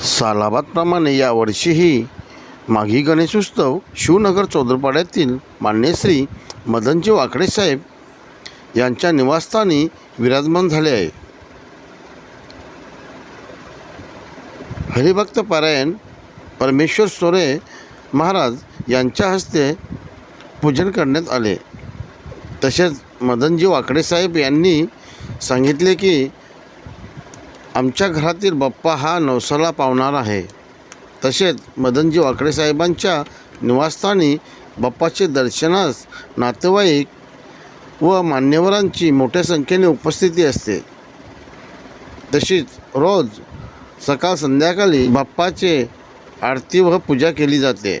सालाबादप्रमाणे यावर्षीही माघी गणेशोत्सव शिवनगर चौदरपाड्यातील मान्यश्री मदनजी वाकडे साहेब यांच्या निवासस्थानी विराजमान झाले आहे. हरिभक्त पारायण परमेश्वर सोरे महाराज यांच्या हस्ते पूजन करण्यात आले. तसेच मदनजी वाकडे साहेब यांनी सांगितले की आमच्या घरातील बाप्पा हा नवसाला पावणार आहे. तसेच मदनजी वाकडे साहेबांच्या निवासस्थानी बाप्पाचे दर्शनास नातेवाईक व मान्यवरांची मोठ्या संख्येने उपस्थिती असते. तशीच रोज सकाळ संध्याकाळी बाप्पाचे आरती व पूजा केली जाते.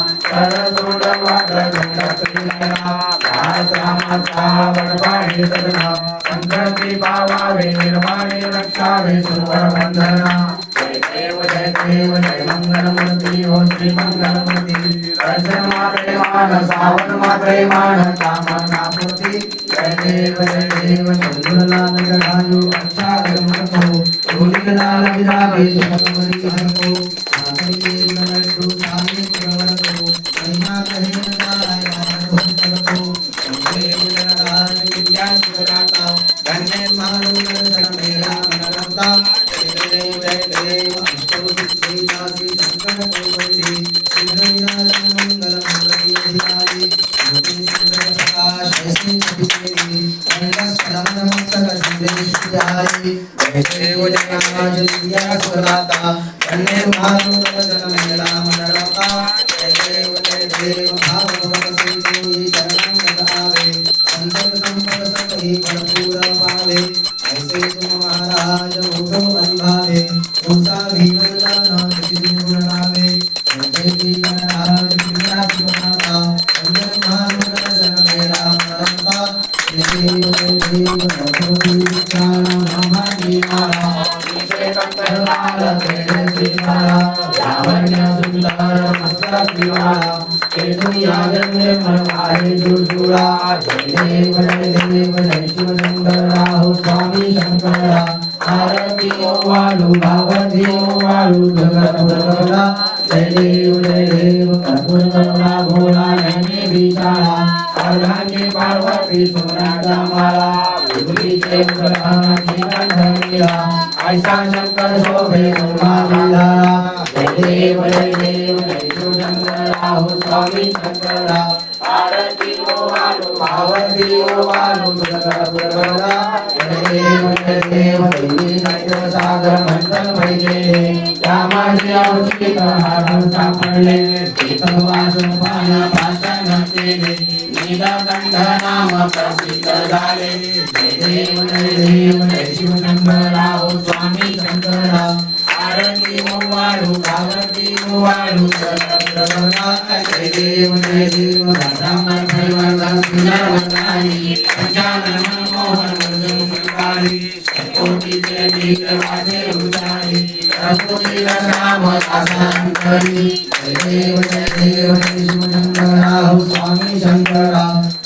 संकटी पावावे निर्माणे रक्षावे सुवरवंदना जय देव जय देव जय मंगलमूर्ती हो श्री मंगलमूर्ती दर्शन मात्रे मान सावन मात्रे मान कामना मूर्ती जय देव जय देव चंद्रलाल गणायु अच्छा धर्म धर्मतो धूलिलाल विरागे सुखमरी हरको हर धन्य मानव मेरा मनरता जय देव जय वाळू वाळू जगत भरवला जय देव जय देव कर्पूर कमला भोला यांनी विशाळा अर्धांगी पार्वती सोन्याचा माळा विभूतीचे ग्रहाची कंठनीला ऐसा शंकर शोभे तुम्हाला जय देव जय देव जय शिवशंकर राहु स्वामी शंकरा आरती ओ वाळू भावती वाळू जगत भरवला जय देव जय सागर मंडल भैले या माझे औषिक सापडले शीतल पाषाण केले नीलकंठ नाम प्रसिद्ध झाले जय देव जय देव जय राव स्वामी शंकरराव आरती वाळू भावती वाळू प्रभा जय देव जय देव. दासांतरी जय देव जय देव जय शिवशंकर राव स्वामी शंकरा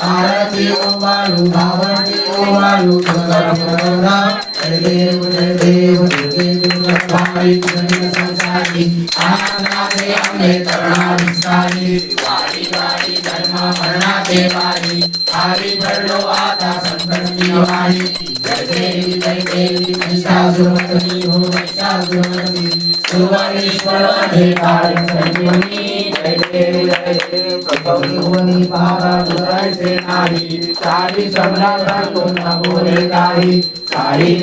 आरती वाळू भावती वाळू प्रभा जय देव जय देव जय देव भाई संसारी आनंदाचे अंगे तरणा विस्तारी वारी वारी धर्म मरणाचे वारी हरी भरलो आता संकट निवारी जय देवी जय देवी महिषासुरमर्दिनी हो महिषासुरमर्दिनी सुवर्णेश्वर हे काळ जय देव जय देव प्रभुनी पारा दुरायचे नारी सारी सम्राट कोण बोले काही काळी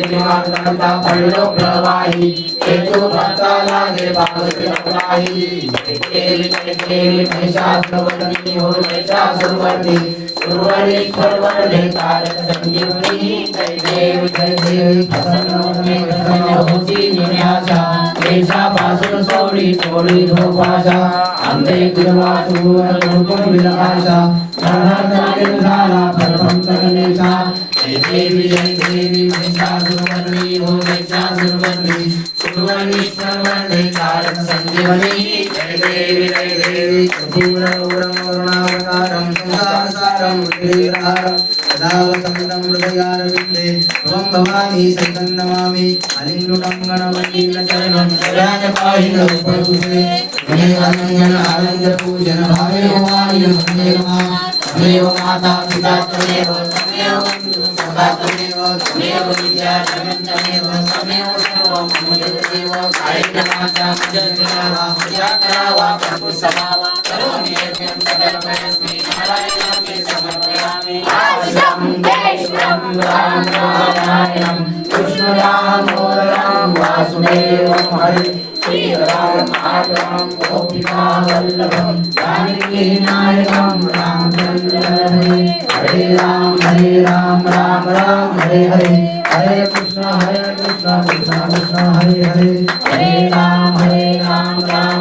पडलो प्रवाही. हेतू भक्ता लागे भागवत प्रवाही हो जय देवी देवी महिषासुरवर्णी हो महिषासुरवर्णी सुरवणेश्वर वर्णे तारक संजीवनी जय जय प्रसन्न प्रसन्न होती निन्यासा देशापासून सोडी सोडी धोपाशा विलासा. झाला प्रथम गणेशा जय देवी जय देवी महिषासुरवर्णी हो महिषासुरवर्णी सुरवणेश्वर वर्णे तारक संजीवनी जय देवी जय देवी पूर्णवरमरुणावतारं संसारसारं हृदयहारं सदा वसन्तं हृदयारविन्दे त्वं भवानी सतं नमामि अलिङ्गुणं गणपतिं चरणं सदाय पाहि नवपदुषे मे अनन्यन आनन्द पूजन भावे भवानि वन्दे नमः त्वमेव माता पिता त्वमेव त्वमेव बन्धुः सदा त्वमेव त्वमेव विद्या त्वमेव त्वमेव सर्वं मम देव कायेन वाचा मजकरावा करोमि यज्ञं सकलमयस्मि नारायणाय समर्पयामि। वैष्णव राम नारायणं कृष्णरामो राम वासुदेवं हरे श्रीराम माधवं गोपिका वल्लभं जानकी नायकं रामचन्द्र हरे हरे राम हरे राम राम राम हरे हरे हरे कृष्ण हरे कृष्ण कृष्ण कृष्ण हरे हरे हरे राम हरे राम राम राम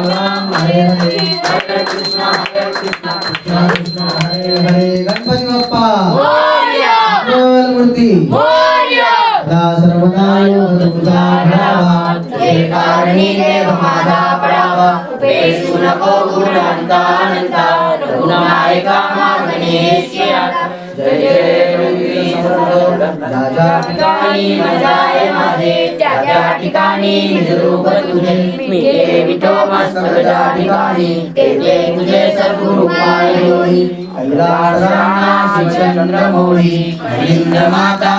गुण अंता अनंता रघुनायका मागणेश जय जय रघुवीर. राजा मजाय माझे त्या ठिकाणी तुझे ठिकाणी हरिंद्र माता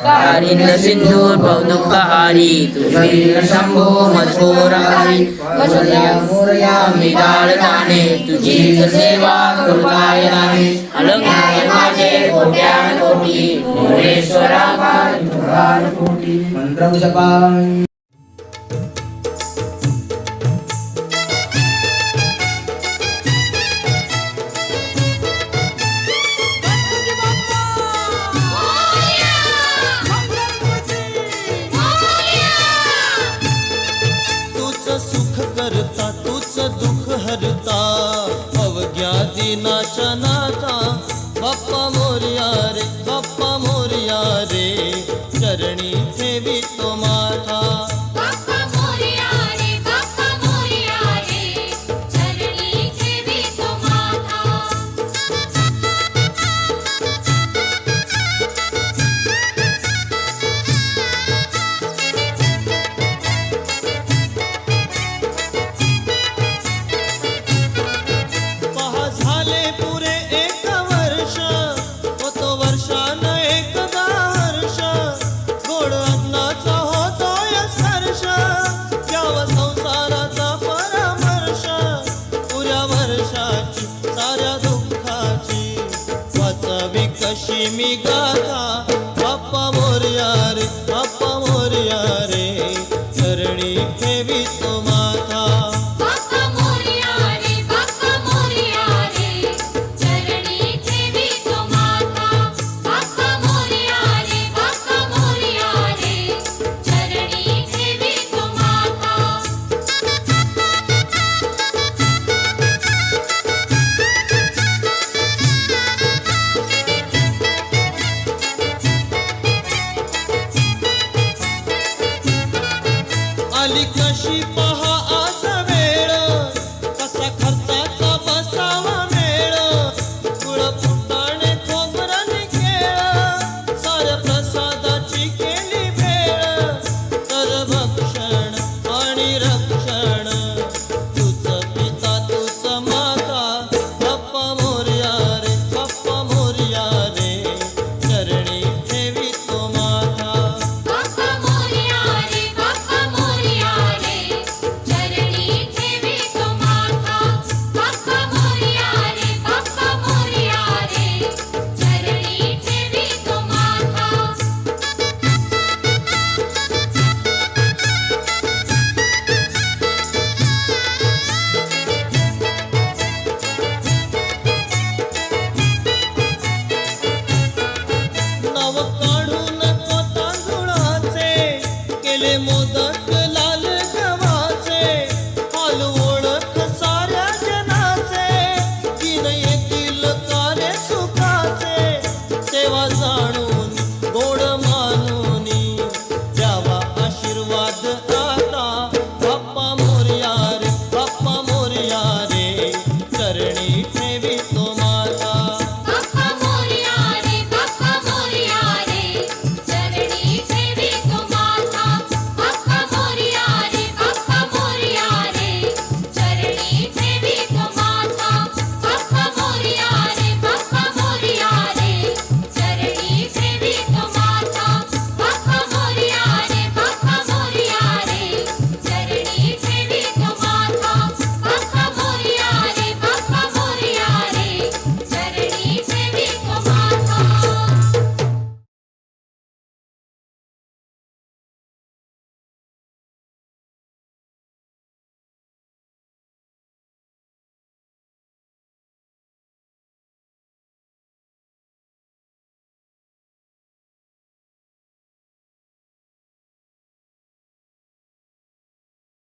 कारिंद सिंधूर बहुदुःखहारी तुझे शंभो मथोरहारी वसल्या मोरया तुझी सेवा कृपाय राणे अलंकार माझे कोट्यान कोटी. मोरेश्वरा मंत्र जपा तूच सुख हरता नाथा बाप्पा मोर्या रे बाप्पा मोर्या रे चरणी ठेवी तो कशी मी गाथा बाप्पा मोर्या रे बाप्पा मोर्या रे. चरणी ठेवी तुम्हाला